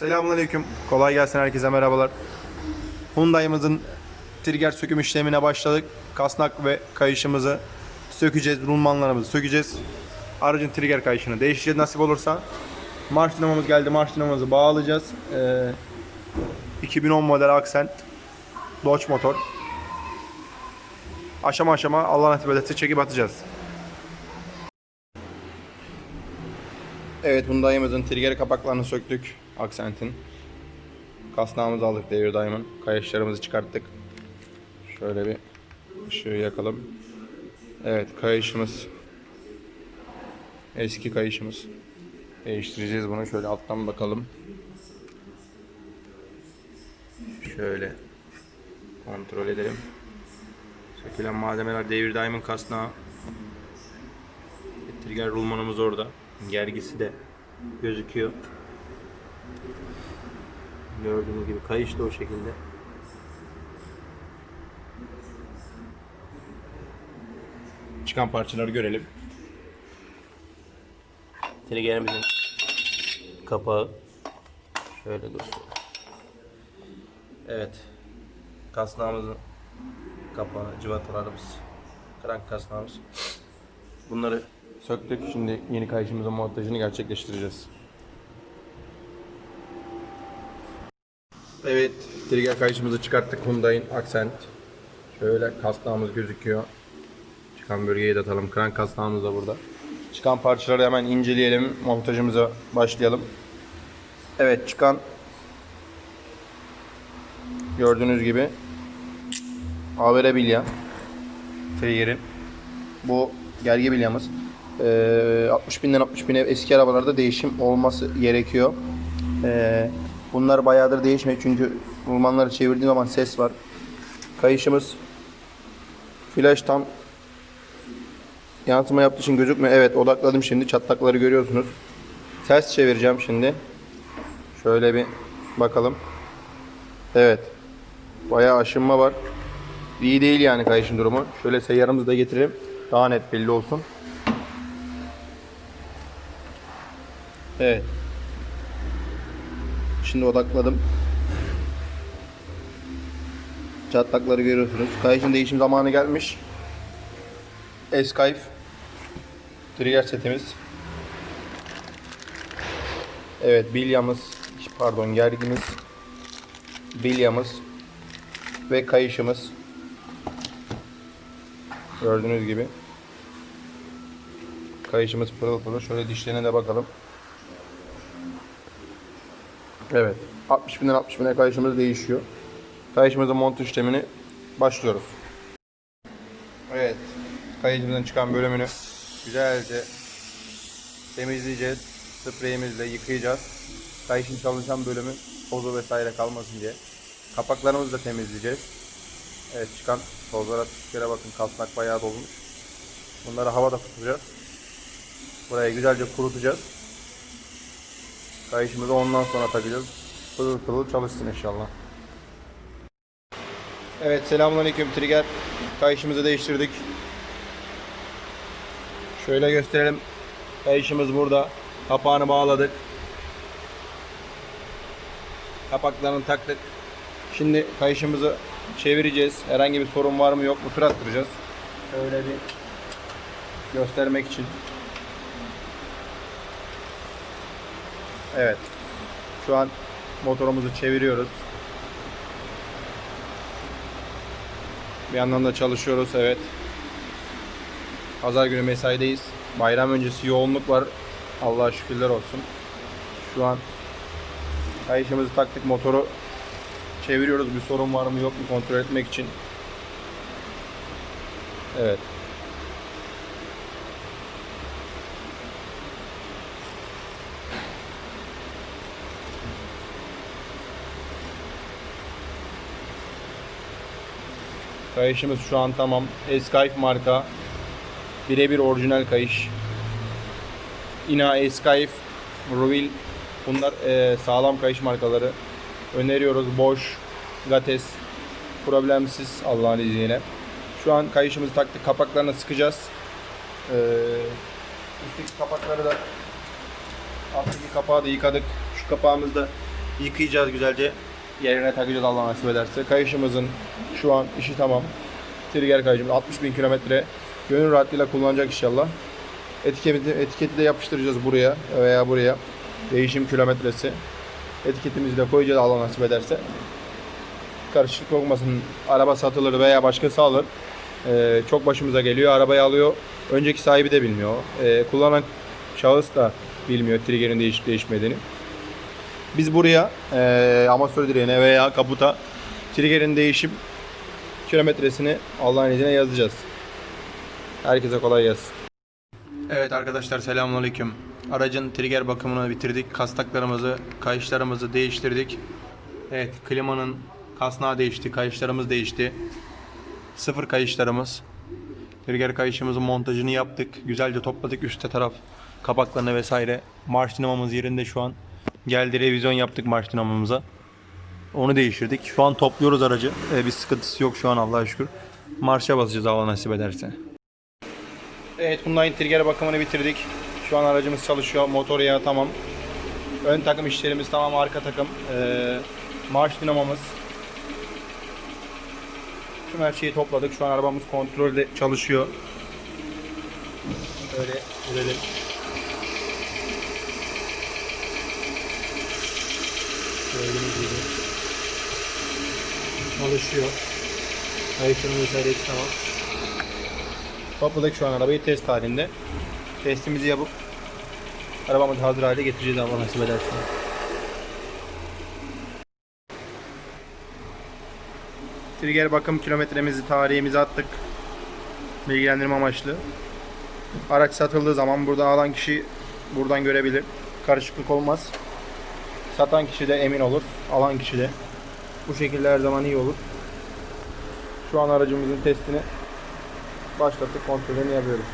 Selamünaleyküm. Kolay gelsin herkese merhabalar. Hyundai'mızın trigger söküm işlemine başladık. Kasnak ve kayışımızı sökeceğiz. Rulmanlarımızı sökeceğiz. Aracın trigger kayışını değiştireceğiz nasip olursa. Marş dinamomuz geldi. Marş dinamomumuzu bağlayacağız. Ee, 2010 model Accent Dodge motor. Aşama aşama Allah nasip çekip atacağız. Evet Hyundai'mizin trigger kapaklarını söktük. Accent'in. Kasnağımızı aldık devir daimın. Kayışlarımızı çıkarttık. Şöyle bir ışığı yakalım. Evet kayışımız. Eski kayışımız. Değiştireceğiz bunu. Şöyle alttan bakalım. Şöyle kontrol edelim. Sökülen malzemeler devir daimın kasnağı. Trigger rulmanımız orada. Gergisi de gözüküyor. Gördüğünüz gibi kayış da o şekilde. Çıkan parçaları görelim. Triggerimizin kapağı şöyle dursun. Evet. Kasnağımızın kapağı, cıvatalarımız, krank kasnağımız. Bunları söktük. Şimdi yeni kayışımızın montajını gerçekleştireceğiz. Evet, trigger kayışımızı çıkarttık Hyundai'in Accent. Şöyle kasnağımız gözüküyor. Çıkan bölgeyi de atalım. Krank kasnağımız da burada. Çıkan parçaları hemen inceleyelim. Montajımıza başlayalım. Evet, çıkan gördüğünüz gibi AVR bilya trigger'in. Bu gergi bilyamız. Ee, 60 binden 60 bine eski arabalarda değişim olması gerekiyor. Ee, bunlar bayağıdır değişmiyor çünkü rulmanları çevirdiğim zaman ses var. Kayışımız flash tam yansıma yaptığı için gözükmüyor. Evet odakladım şimdi çatlakları görüyorsunuz. Ters çevireceğim şimdi. Şöyle bir bakalım. Evet. Bayağı aşınma var. İyi değil yani kayışın durumu. Şöyle seyyarımızı da getirelim. Daha net belli olsun. Evet. Şimdi odakladım. Çatlakları görüyorsunuz. Kayışın değişim zamanı gelmiş. Eskayf trigger setimiz. Evet bilyamız, pardon gergimiz, bilyamız ve kayışımız. Gördüğünüz gibi. Kayışımız pırıl pırıl. Şöyle dişlerine de bakalım. Evet. 60 binden 60 bine kayışımız değişiyor. Kayışımızın montaj işlemini başlıyoruz. Evet. Kayışımızın çıkan bölümünü güzelce temizleyeceğiz. Spreyimizle yıkayacağız. Kayışın çalışan bölümü tozu vesaire kalmasın diye. Kapaklarımızı da temizleyeceğiz. Evet çıkan tozlara tüskere bakın kasnak bayağı dolmuş. Bunları havada tutacağız. Burayı güzelce kurutacağız. Kayışımızı ondan sonra takacağız. Pırıl pırıl çalışsın inşallah. Evet selamünaleyküm trigger. Kayışımızı değiştirdik. Şöyle gösterelim. Kayışımız burada. Kapağını bağladık. Kapaklarını taktık. Şimdi kayışımızı çevireceğiz. Herhangi bir sorun var mı yok mu tur attıracağız. Şöyle bir göstermek için. Evet. Şu an motorumuzu çeviriyoruz. Bir yandan da çalışıyoruz. Evet. Pazar günü mesaideyiz. Bayram öncesi yoğunluk var. Allah'a şükürler olsun. Şu an kayışımızı taktık. Motoru çeviriyoruz. Bir sorun var mı yok mu kontrol etmek için. Evet. Kayışımız şu an tamam. Escape marka. Birebir orijinal kayış. Ina Escape, Ruil. Bunlar eee, sağlam kayış markaları. Öneriyoruz. Bosch, Gates. Problemsiz Allah'ın izniyle. Şu an kayışımızı taktık. Kapaklarını sıkacağız. Eee üstteki kapakları da alttaki kapağı da yıkadık. Şu kapağımız da Yıkayacağız güzelce. Yerine takacağız Allah nasip ederse. Kayışımızın şu an işi tamam. Trigger kayışımız 60 bin kilometre. Gönül rahatlığıyla kullanacak inşallah. Etiketi, etiketi de yapıştıracağız buraya veya buraya. Değişim kilometresi. Etiketimizi de koyacağız Allah nasip ederse. Karışıklık olmasın. Araba satılır veya başkası alır. Ee, çok başımıza geliyor. Arabayı alıyor. Önceki sahibi de bilmiyor. Ee, kullanan şahıs da bilmiyor triggerin değişip değişmediğini. Biz buraya e, amatör direğine veya kaputa triggerin değişim kilometresini Allah'ın izniyle yazacağız. Herkese kolay gelsin. Evet arkadaşlar selamünaleyküm. Aracın trigger bakımını bitirdik. Kastaklarımızı, kayışlarımızı değiştirdik. Evet, klimanın kasnağı değişti, kayışlarımız değişti. Sıfır kayışlarımız. Trigger kayışımızın montajını yaptık. Güzelce topladık üstte taraf kapaklarını vesaire. Marş dinamomuz yerinde şu an. Geldi revizyon yaptık marş dinamomıza. Onu değiştirdik. Şu an topluyoruz aracı. Ee, bir sıkıntısı yok şu an Allah'a şükür. Marşa basacağız Allah nasip ederse. Evet bunların trigger bakımını bitirdik. Şu an aracımız çalışıyor. Motor yağı tamam. Ön takım işlerimiz tamam. Arka takım. Ee, marş dinamomuz. Tüm her şeyi topladık. Şu an arabamız kontrolde çalışıyor. Öyle görelim. Gördüğünüz gibi. Çalışıyor. Kayıtların vesaire tamam. Topladık şu an arabayı test halinde. Testimizi yapıp arabamızı hazır hale getireceğiz Allah nasip ederse. Trigger bakım kilometremizi, tarihimizi attık. Bilgilendirme amaçlı. Araç satıldığı zaman burada alan kişi buradan görebilir. Karışıklık olmaz. Satan kişi de emin olur. Alan kişi de. Bu şekilde her zaman iyi olur. Şu an aracımızın testini başlattık. Kontrolünü yapıyoruz.